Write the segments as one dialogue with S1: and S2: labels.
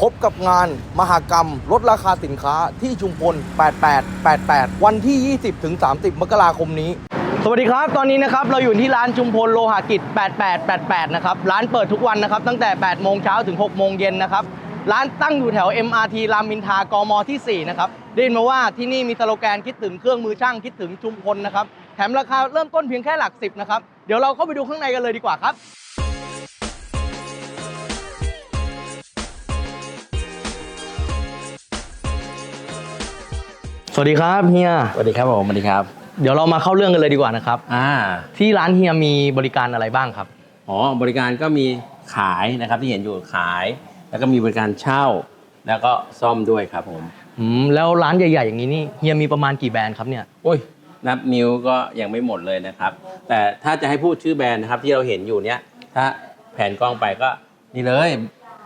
S1: พบกับงานมหกรรม ลดราคาสินค้าที่ชุมพล 8888 วันที่ 20 ถึง 30 มกราคมนี้ สวัสดีครับ ตอนนี้นะครับ เราอยู่ที่ร้านชุมพลโลหะกิจ 8888 นะครับ ร้านเปิดทุกวันนะครับ ตั้งแต่ 8 โมงเช้าถึง 6 โมงเย็นนะครับ ร้านตั้งอยู่แถว MRT รามอินทรากมที่ 4 นะครับ ได้ยินมาว่าที่นี่มีสโลแกนคิดถึงเครื่องมือช่างคิดถึงชุมพลนะครับ แถมราคาเริ่มต้นเพียงแค่หลักสิบนะครับ เดี๋ยวเราเข้าไปดูข้างในกันเลยดีกว่าครับ วัสดีครับเฮีย
S2: สวัสดีครับผมสวัสดีครับ
S1: เดี๋ยวเรามาเข้าเรื่องกันเลยดีกว่านะครับ
S2: อ่า
S1: ที่ร้านเฮียมีบริการอะไรบ้างครับ
S2: อ๋อ บริการก็มีขายนะครับที่เห็นอยู่ขาย แล้วก็มีบริการเช่า แล้วก็ซ่อมด้วยครับผม
S1: อืม แล้วร้านใหญ่ๆอย่างนี้นี่เฮียมีประมาณกี่แบรนด์ครับเนี่ย
S2: โอ้ย นับนิ้วก็ยังไม่หมดเลยนะครับ แต่ถ้าจะให้พูดชื่อแบรนด์นะครับที่เราเห็นอยู่เนี้ย ถ้าแผนกล้องไปก็นี่เลย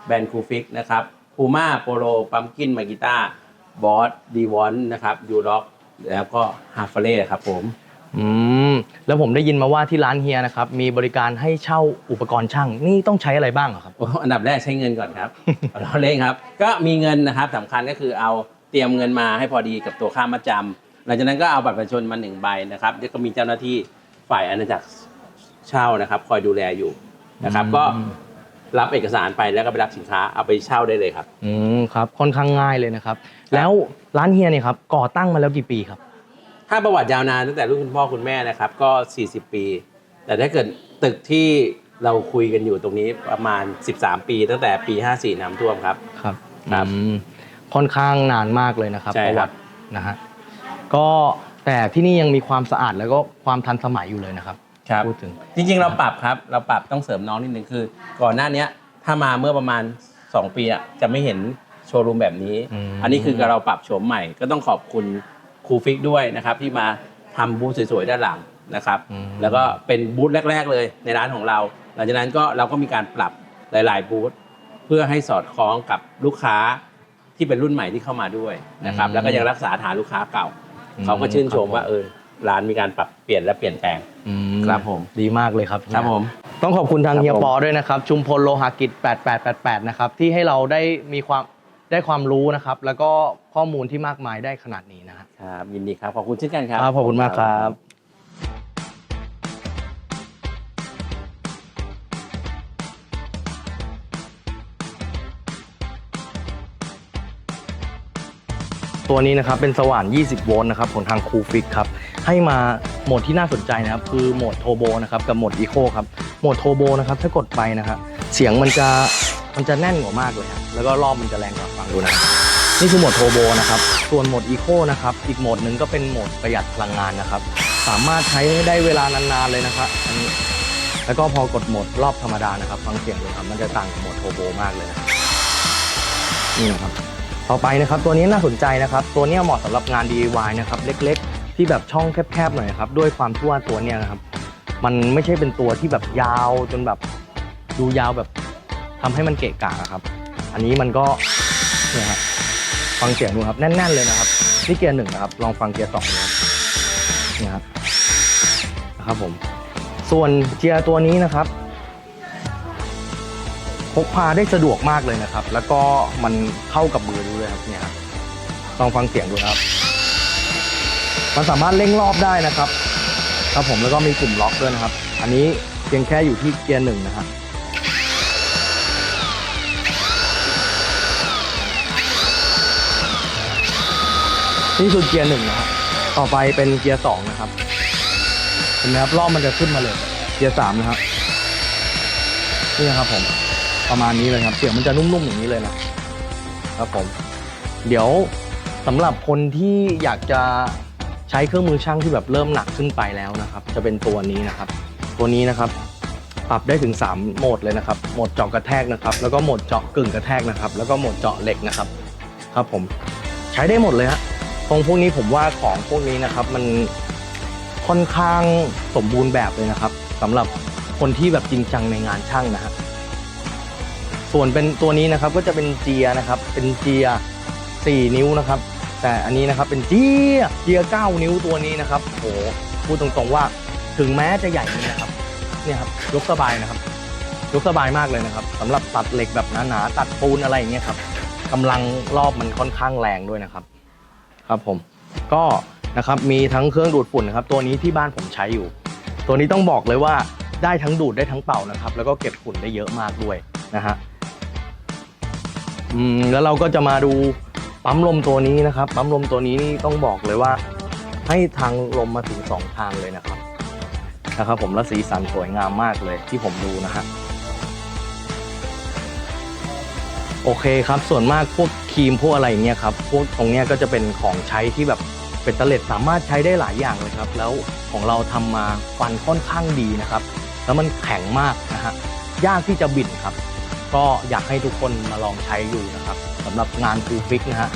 S2: แบรนด์คูฟิกนะครับพูม่าโปโลปัมกินมากิต้า บอสดีวอนนะครับยูร็อกแล้วก็ฮาร์ฟเล่ครับผม
S1: อืมแล้วผมได้ยินมาว่าที่ร้านเฮียนะครับมีบริการให้เช่าอุปกรณ์ช่างนี่ต้องใช้อะไรบ้างเหรอครับ
S2: โอ้อันดับแรกใช้เงินก่อนครับ เราเล่นครับ ก็มีเงินนะครับสำคัญก็คือเอาเตรียมเงินมาให้พอดีกับตัวค่ามาจำหลังจากนั้นก็เอาบัตรประชาชนมาหนึ่งใบนะครับแล้วก็มีเจ้าหน้าที่ฝ่ายอาณาจักรเช่านะครับ คอยดูแลอยู่นะครับ
S1: อืม
S2: ก็ รับเอกสารไปแล้วก็ไปรับสินค้าเอาไปเช่าได้เลยครับ
S1: อืมครับค่อนข้างง่ายเลยนะครับ แล้วร้านเฮียเนี่ยครับก่อตั้งมาแล้วกี่ปีครับ
S2: ถ้าประวัติยาวนานตั้งแต่รุ่นคุณพ่อคุณแม่นะครับ ก็ 40 ปี แต่ถ้าเกิดตึกที่เราคุยกันอยู่ตรงนี้ประมาณ 13 ปี ตั้งแต่ปี 54 น้ำท่วมครับ
S1: ครับ
S2: ครับ
S1: อืมค่อนข้างนานมากเลยนะครับ
S2: ใช่
S1: ประ
S2: ค
S1: วั
S2: รับ
S1: ตินะฮะก็แต่ที่นี่ยังมีความสะอาดแล้วก็ความทันสมัยอยู่เลยนะครับ
S2: ครับ
S1: พูดถึง
S2: จริงๆ เราปรับครับ เราปรับต้องเสริมน้องนิดนึงคือ ก่อนหน้าเนี้ยถ้ามาเมื่อประมาณ 2 ปีอะจะไม่เห็นโชว์รูมแบบนี้
S1: อืม
S2: อันนี้คือเราปรับโฉมใหม่ก็ต้องขอบคุณครูฟิกด้วยนะครับ ที่มาทำบูธสวยๆด้านหลังนะครับ
S1: อืม
S2: แล้วก็เป็นบูธแรก ๆ เลยในร้านของเรา หลังจากนั้นก็เราก็มีการปรับหลาย ๆ บูธเพื่อให้สอดคล้องกับลูกค้าที่เป็นรุ่นใหม่ที่เข้ามาด้วยนะครับ แล้วก็ยังรักษาฐานลูกค้าเก่า เขาก็ชื่นชมว่าเออ ร้านมีการปรับเปลี่ยนและเปลี่ยนแปลง
S1: อืม
S2: ครับผม
S1: ดีมากเลยครับ
S2: ครับผม
S1: ต้องขอบคุณทาง
S2: ครับ
S1: เฮีย
S2: ผม
S1: ปอด้วยนะครับ ชุมพลโลหะกิจ 8888 นะครับ ที่ให้เราได้มีความได้ความรู้นะครับ แล้วก็ข้อมูลที่มากมายได้ขนาดนี้นะฮะ
S2: ครับยินดีครับ ขอบคุณเช่นกันครับ
S1: ครับ ขอบคุณมากครับตัวนี้นะครับเป็นสว่าน 20 โวลต์นะครับของทางคูฟิกครับ ให้มาโหมดที่น่าสนใจนะครับ คือโหมดโทโบนะครับกับโหมดอีโคครับโหมดโทโบนะครับถ้ากดไปนะครับเสียงมันจะมันจะแน่นกว่ามากเลยครับแล้วก็รอบมันจะแรงกว่าฟังดูนะครับนี่คือโหมดโทโบนะครับส่วนโหมดอีโคนะครับอีกโหมดหนึ่งก็เป็นโหมดประหยัดพลังงานนะครับ สามารถใช้ได้เวลานานๆเลยนะครับอันนี้แล้วก็พอกดโหมดรอบธรรมดานะครับ ฟังเสียงเลยครับมันจะต่างกับโหมดโทโบมากเลยนะครับนี่นะครับต่อไปนะครับตัวนี้น่าสนใจนะครับ ตัวนี้เหมาะสำหรับงาน DIY นะครับ เล็กๆ ที่แบบช่องแคบๆหน่อยครับ ด้วยความที่ว่าตัวเนี้ยนะครับ มันไม่ใช่เป็นตัวที่แบบยาวจนแบบดูยาวแบบทำให้มันเกะกะครับ อันนี้มันก็เนี่ยครับฟังเสียงดูครับแน่น ๆ เลยนะครับนี่เกียร์หนึ่งนะครับ ลองฟังเกียร์สองนะครับเนี่ยครับนะครับผม ส่วนเกียร์ตัวนี้นะครับพกพาได้สะดวกมากเลยนะครับ แล้วก็มันเข้ากับมือด้วยครับเนี่ยครับลองฟังเสียงดูครับ มันสามารถเร่งรอบได้นะครับ ครับผมแล้วก็มีกลุ่มล็อกด้วยนะครับ อันนี้เพียงแค่อยู่ที่เกียร์หนึ่งนะครับนี่คือเกียร์หนึ่งนะครับ ต่อไปเป็นเกียร์สองนะครับ เห็นไหมครับรอบมันจะขึ้นมาเลย เกียร์สามนะครับ นี่นะครับผม ประมาณนี้เลยครับ เสียงมันจะนุ่มๆอย่างนี้เลยนะครับผม เดี๋ยวสำหรับคนที่อยากจะ ใช้เครื่องมือช่างที่แบบเริ่มหนักขึ้นไปแล้วนะครับ จะเป็นตัวนี้นะครับ ตัวนี้นะครับ ปรับได้ถึง 3 โหมดเลยนะครับ โหมดเจาะกระแทกนะครับ แล้วก็โหมดเจาะกึ่งกระแทกนะครับ แล้วก็โหมดเจาะเหล็กนะครับ ครับผมใช้ได้หมดเลยฮะตรงพวกนี้ผมว่าของพวกนี้นะครับ มันค่อนข้างสมบูรณ์แบบเลยนะครับสำหรับคนที่แบบจริงจังในงานช่างนะฮะส่วนเป็นตัวนี้นะครับก็จะเป็นเจียนะครับ เป็นเจีย4 นิ้วนะครับ แต่อันนี้นะครับเป็นเจียเจีย9นิ้วตัวนี้นะครับโหพูดตรงๆว่าถึงแม้จะใหญ่นี้นะครับเนี่ยครับยกสบายนะครับ ยกสบายมากเลยนะครับสำหรับตัดเหล็กแบบหนาๆตัดปูนอะไรอย่างเงี้ยครับกำลังรอบมันค่อนข้างแรงด้วยนะครับ ครับผมก็นะครับมีทั้งเครื่องดูดฝุ่นนะครับ ตัวนี้ที่บ้านผมใช้อยู่ ตัวนี้ต้องบอกเลยว่าได้ทั้งดูดได้ทั้งเป่านะครับ แล้วก็เก็บฝุ่นได้เยอะมากด้วยนะฮะอืมแล้วเราก็จะมาดู ปั๊มลมตัวนี้นะครับ ปั๊มลมตัวนี้นี่ต้องบอกเลยว่า ให้ทางลมมาถึงสองทางเลยนะครับนะครับ ผมและสีสันสวยงามมากเลยที่ผมดูนะฮะโอเคครับ ส่วนมากพวกครีมพวกอะไรอย่างเงี้ยครับ พวกตรงเนี้ยก็จะเป็นของใช้ที่แบบเป็นตะเล็ดสามารถใช้ได้หลายอย่างเลยครับ แล้วของเราทำมาฟันค่อนข้างดีนะครับ แล้วมันแข็งมากนะฮะยากที่จะบิดครับ ก็อยากให้ทุกคนมาลองใช้ดูนะครับสำหรับงานฟูฟิกนะฮะ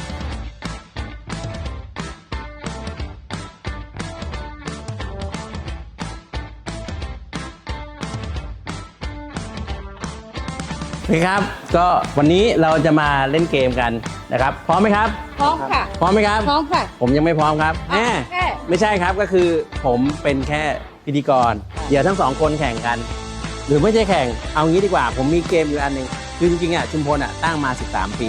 S2: นี่ครับ ก็วันนี้เราจะมาเล่นเกมกันนะครับ พร้อมไหมครับ
S3: พร้อมค่ะ
S2: พร้อมไหมครับ
S3: พร้อมค่ะ
S2: ผมยังไม่พร้อมครับแหม
S3: แค่
S2: ไม่ใช่ครับก็คือผมเป็นแค่พิธีกร เดี๋ยวทั้งสองคนแข่งกัน หรือไม่ใช่แข่ง เอางี้ดีกว่า ผมมีเกมอยู่อันหนึ่งคือจริงๆอะชุมพลอะตั้งมา 13 ปี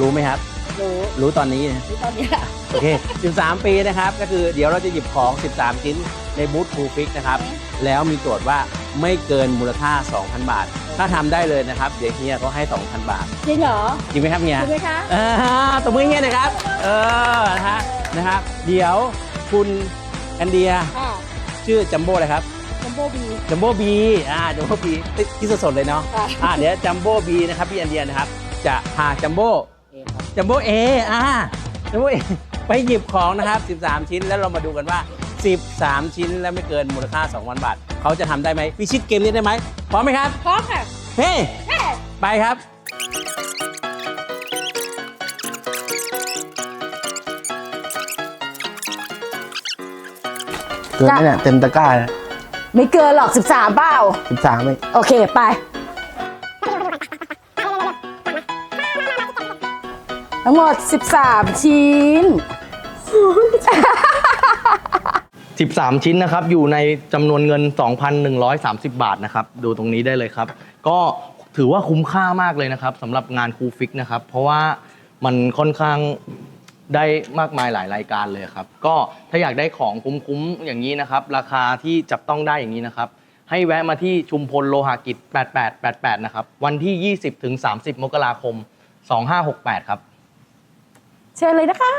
S2: รู้ไหมครับ
S3: รู้
S2: รู้ตอนนี้นะ
S3: รู้ตอนเนี้ย
S2: โอเค 13 ปีนะครับ ก็คือเดี๋ยวเราจะหยิบของ 13 ชิ้นในบูธคูฟิกนะครับ แล้วมีโจทย์ว่าไม่เกินมูลค่า 2,000 บาท ถ้าทำได้เลยนะครับ เดี๋ยวเฮียเขาให้ 2,000 บาท
S3: จริงเหรอ
S2: จริงไหมครับเฮีย
S3: จริงไหมคะ
S2: เออตบมือให้เฮียหน่อยครับ เออ นะฮะ นะครับ เดี๋ยวคุณแอนเดีย
S3: อ่า
S2: ชื่อจัมโบ้เลยครับ
S3: จัม โบ้บี
S2: จัมโบ้บีอ่าจัมโบ้บีที่สดๆเลยเนาะ
S3: ค่ะ
S2: อ่าเดี๋ยวจัมโบ้บีนะครับพี่แอนเดียนะครับ จะพาจัมโบ้จัมโบ้เออ่าจัมโบ้เอไปหยิบของนะครับ 13 ชิ้นแล้วเรามาดูกันว่า 13 ชิ้นแล้วไม่เกินมูลค่า2,000บาทเขาจะทำได้ไหมพิชิตเกมนี้ได้ไหมพร้อมไหมครับ
S3: พร้อมค่ะ
S2: เฮ้
S3: แค่
S2: ไปครับ
S4: เกินไหมเนี่ยเต็มตะกร้า
S3: ไม่เกินหรอก 13เปล่า
S4: สิบสามไม่
S3: โอเคไป ทั้งหมด 13 ชิ้น
S1: 13 ชิ้นนะครับ อยู่ในจำนวนเงิน 2,130 บาทนะครับ ดูตรงนี้ได้เลยครับ ก็ถือว่าคุ้มค่ามากเลยนะครับสำหรับงานคูฟิกนะครับ เพราะว่ามันค่อนข้าง ได้มากมายหลายรายการเลยครับ ก็ถ้าอยากได้ของคุ้มๆอย่างนี้นะครับ ราคาที่จับต้องได้อย่างนี้นะครับ ให้แวะมาที่ชุมพลโลหะกิจ 8888 นะครับ วันที่ 20-30 มกราคม 2568 ครับ
S3: เชิญเลยนะคะ